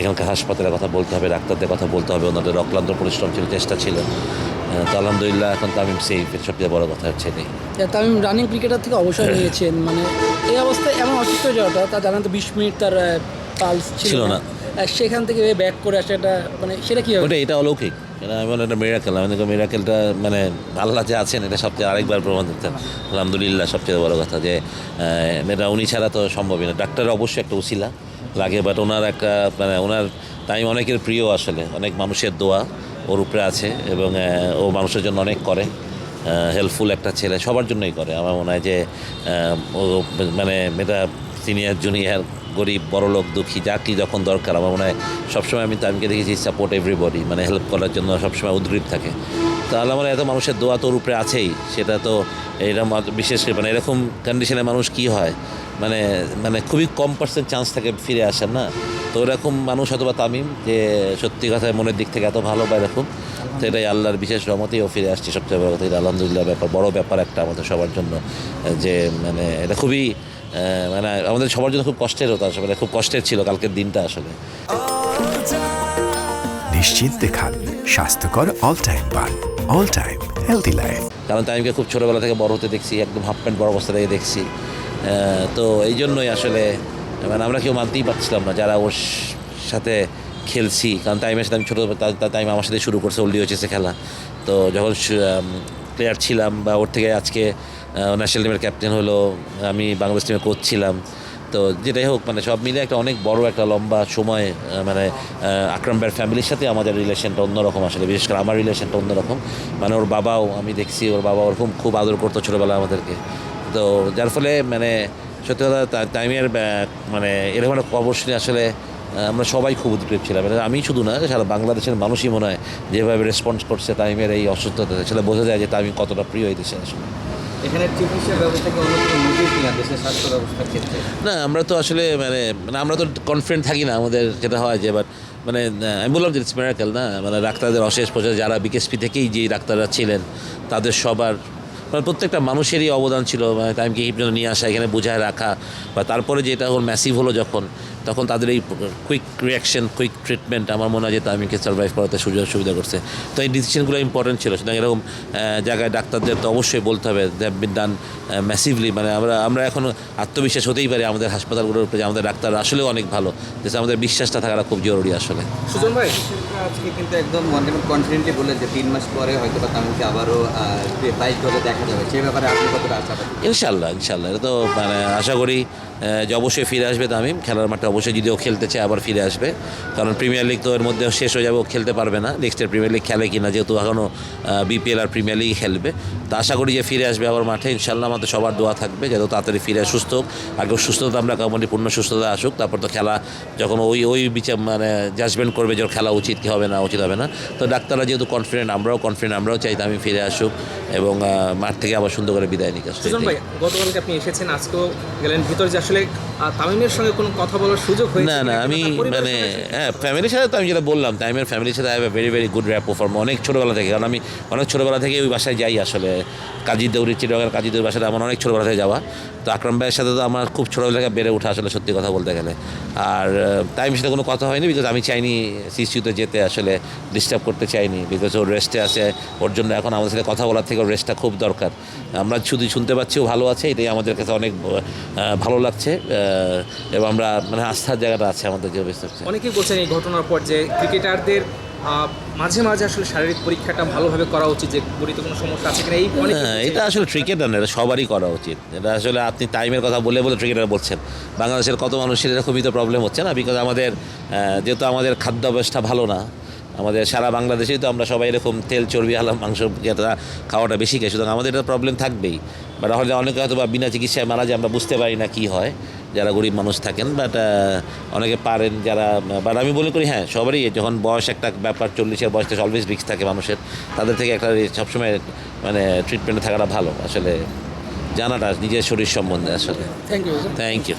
এখানকার হাসপাতালের কথা বলতে হবে ডাক্তারদের কথা বলতে হবে ওনাদের অক্লান্ত পরিশ্রম ছিল চেষ্টা ছিল। তো আলহামদুলিল্লাহ এখন তামিম সেফ এর সবচেয়ে বড় কথা হচ্ছে এটাই। তামিম রানিং ক্রিকেটার থেকে অবসর নিয়েছেন মানে এই অবস্থায় এমন অসুস্থ হয়ে যাওয়াটা তা জানেন তো বিশ মিনিট তার পালস ছিল না। সেখান থেকে ব্যাক করে আসাটা মানে সেটা কি হবে ওটা এটা অলৌকিক। এটা আমি বলি একটা মেরাকেল আমি দেখো মেরাকেলটা মানে আল্লাহ যে আছেন এটা সবচেয়ে আরেকবার প্রমাণ দিতেন আলহামদুলিল্লাহ সবচেয়ে বড় কথা যে এটা উনি ছাড়া তো সম্ভবই না। ডাক্তার অবশ্যই একটা উসিলা। লাগে বাট ওনার একটা মানে ওনার তাই অনেকের প্রিয় আসলে, অনেক মানুষের দোয়া ওর উপরে আছে এবং ও মানুষের জন্য অনেক করে হেল্পফুল একটা ছেলে, সবার জন্যই করে। আমার মনে হয় যে ও মানে এটা সিনিয়র জুনিয়র গরিব বড়লোক দুঃখী, যা কি যখন দরকার, আমার মনে হয় সবসময় আমি তামিমকে দেখেছি সাপোর্ট এভরিবডি মানে হেল্প করার জন্য সবসময় উদ্গ্রীব থাকে। তো আল্লাহ মানে এত মানুষের দোয়া তোর উপরে আছেই, সেটা তো এরকম বিশেষ করে মানে এরকম কন্ডিশনে মানুষ কি হয়? মানে মানে খুবই কম পার্সেন্ট চান্স থাকে ফিরে আসার, না? তো এরকম মানুষ অথবা তামিম, যে সত্যি কথায় মনের দিক থেকে এত ভালো বা এরকম, তো এটাই আল্লাহর বিশেষ রহমতেই ও ফিরে আসছে সবচেয়ে বড় কথা। আলহামদুলিল্লাহ ব্যাপার, বড় ব্যাপার একটা আমাদের সবার জন্য, যে মানে এটা খুবই মানে আমাদের সবার জন্য খুব কষ্টের হতো আসলে খুব কষ্টের ছিল কালকের দিনটা আসলে। নিশ্চিন্তে খান, স্বাস্থ্যকর অল টাইম পান অল টাইম হেলদি লাইফ কারণ তামিমকে খুব ছোটোবেলা থেকে বড় হতে দেখছি, একদম হাফ প্যান্ট বড় অবস্থা থেকে দেখছি। তো এই জন্যই আসলে মানে আমরা কেউ মানতেই পারছিলাম না যারা ওর সাথে খেলছি। কারণ টাইমের সাথে আমি ছোটো টাইম আমার সাথে শুরু করছে ওল্ডি হয়েছে খেলা। তো যখন প্লেয়ার ছিলাম বা ওর থেকে আজকে ন্যাশনাল টিমের ক্যাপ্টেন হলো, আমি বাংলাদেশ টিমে কোচ ছিলাম। তো যেটাই হোক মানে সব মিলে একটা অনেক বড় একটা লম্বা সময় মানে আকরাম ভাইয়ের ফ্যামিলির সাথে আমাদের রিলেশনটা অন্যরকম আসলে। বিশেষ করে আমার রিলেশনটা অন্যরকম। মানে ওর বাবাও, আমি দেখছি ওর বাবা ওরকম খুব আদর করতো ছোটোবেলায় আমাদেরকে। তো যার ফলে মানে সত্যি কথা টাইমের মানে এরকম একটা শুনে আসলে আমরা সবাই খুব উদ্গ্রীব ছিলাম। এটা আমি শুধু না, সারা বাংলাদেশের মানুষই মনে হয় যেভাবে রেসপন্স করছে তাইমের এই অসুস্থতা সেটা বোঝা যায় যে তামিম কতটা প্রিয় এই দেশে আসলে। এখানে চিকিৎসা দেশের স্বাস্থ্য ব্যবস্থার ক্ষেত্রে? না, আমরা তো আসলে মানে মানে আমরা তো কনফিডেন্ট থাকি না আমাদের যেটা হয় যে বাট মানে আমি বললাম যে ইটস মেরাকেল না? মানে ডাক্তারদের অশেষ প্রচার যারা বিকেএসপি থেকেই যে ডাক্তাররা ছিলেন, তাদের সবার প্রত্যেকটা মানুষেরই অবদান ছিল মানে টাইমকে হিপজনে নিয়ে আসা, এখানে বোঝায় রাখা, বা তারপরে যেটা ওর ম্যাসিভ হলো যখন, তখন তাদের এই কুইক রিয়াকশন কুইক ট্রিটমেন্ট আমার মনে হয় যে তামিমকে সার্ভাইভ করাতে সুযোগ সুবিধা করছে। তো এই ডিসিশনগুলো ইম্পর্টেন্ট ছিল, সুতরাং এরকম জায়গায় ডাক্তারদের তো অবশ্যই বলতে হবে দ্যাভ বিন ডান ম্যাসিভলি মানে আমরা আমরা এখন আত্মবিশ্বাস হতেই পারি আমাদের হাসপাতালগুলোর উপরে যে আমাদের ডাক্তার আসলেও অনেক ভালো, যে আমাদের বিশ্বাসটা থাকাটা খুব জরুরি আসলে। সুজন ভাই, আজকে কিন্তু একদম কনফিডেন্টলি বললেন যে তিন মাস পরে হয়তো বা তামিমকে আবারও দেখা সেই ব্যাপারে আপনি ইনশাল্লাহ ইনশাল্লাহ। এটা তো মানে আশা করি যে অবশ্যই ফিরে আসবে তামিম। খেলার মাঠে অবশ্যই যদি ও খেলতে চায় আবার ফিরে আসবে। কারণ প্রিমিয়ার লিগ তো এর মধ্যে শেষ হয়ে যাবে, ও খেলতে পারবে না। নেক্সট ইয়ার প্রিমিয়ার লিগ খেলে কিনা, যেহেতু এখনও বিপিএল আর প্রিমিয়ার লিগ খেলবে। তো আশা করি যে ফিরে আসবে আবার মাঠে ইনশাল্লাহ আমাদের সবার দোয়া থাকবে যেহেতু তাড়াতাড়ি ফিরে সুস্থ হোক। আগে সুস্থতা আমরা কামনি পূর্ণ সুস্থতা আসুক। তারপর তো খেলা যখন ওই ওই বিচার মানে জাজমেন্ট করবে যে খেলা উচিত কি হবে না, উচিত হবে না। তো ডাক্তাররা যেহেতু কনফিডেন্ট আমরাও কনফিডেন্ট আমরাও চাই আমি ফিরে আসুক এবং মাঠ থেকে আবার সুন্দর করে বিদায় নিক। আসলে ভাই, গতকালকে আপনি এসেছেন, আজকেও গেলেন আসলে তামিমের সঙ্গে কোনো কথা বলার সুযোগ হয়েছে না না আমি মানে হ্যাঁ ফ্যামিলির সাথে তো আমি যেটা বললাম টাইমের ফ্যামিলির সাথে I very very good rapport from অনেক ছোটোবেলা থেকে। কারণ আমি অনেক ছোটোবেলা থেকে ওই বাসায় যাই আসলে। কাজী দৌড়ি চিরগার কাজী দৌড়ির বাসাটা আমার অনেক ছোটোবেলা থেকে যাওয়া। তো আকরাম ভাইয়ের সাথে তো আমার খুব ছোটোবেলা থেকে বেড়ে ওঠা আসলে সত্যি কথা বলতে গেলে। আর টাইমের সাথে কোনো কথা হয়নি বিকজ আমি চাইনি সিসিউতে যেতে আসলে ডিস্টার্ব করতে চাইনি বিকজ ওর রেস্টে আছে। ওর জন্য এখন আমাদের সাথে কথা বলার থেকে ওর রেস্টটা খুব দরকার। আমরা শুধু শুনতে পাচ্ছি ও ভালো আছে এটাই আমাদের কাছে অনেক ভালো লাগছে। আহ, এবং আমরা মানে আস্থার জায়গাটা আছে আমাদের যে বিস্তার অনেকেই বলছেন এই ঘটনার পর যে ক্রিকেটারদের মাঝে মাঝে আসলে শারীরিক পরীক্ষাটা ভালোভাবে করা উচিত যে বড়িতে কোনো সমস্যা আছে কিনা এই এটা আসলে ক্রিকেটার না এটা সবারই করা উচিত। এটা আসলে আপনি টাইমের কথা বলে বলে ক্রিকেটার বলছেন। বাংলাদেশের কত মানুষের এরকমই তো প্রবলেম হচ্ছে না? বিকজ আমাদের যেহেতু আমাদের খাদ্যাভ্যাসটা ভালো না আমাদের সারা বাংলাদেশেই তো আমরা সবাই এরকম তেল চর্বি আলাম মাংস খাওয়াটা বেশি খাই সুতরাং আমাদের এটা প্রবলেম থাকবেই। বাট হয়তো অনেকে হয়তো বা বিনা চিকিৎসায় মারা যায় আমরা বুঝতে পারি না কি হয় যারা গরিব মানুষ থাকেন বাট অনেকে পারেন যারা বাট আমি মনে করি হ্যাঁ সবারই যখন বয়স একটা ব্যাপার চল্লিশের বয়স থেকে অলওয়েজ রিক্স থাকে মানুষের তাদের থেকে একটা সবসময় মানে ট্রিটমেন্টে থাকাটা ভালো আসলে জানাটা নিজের শরীর সম্বন্ধে আসলে। Thank you thank you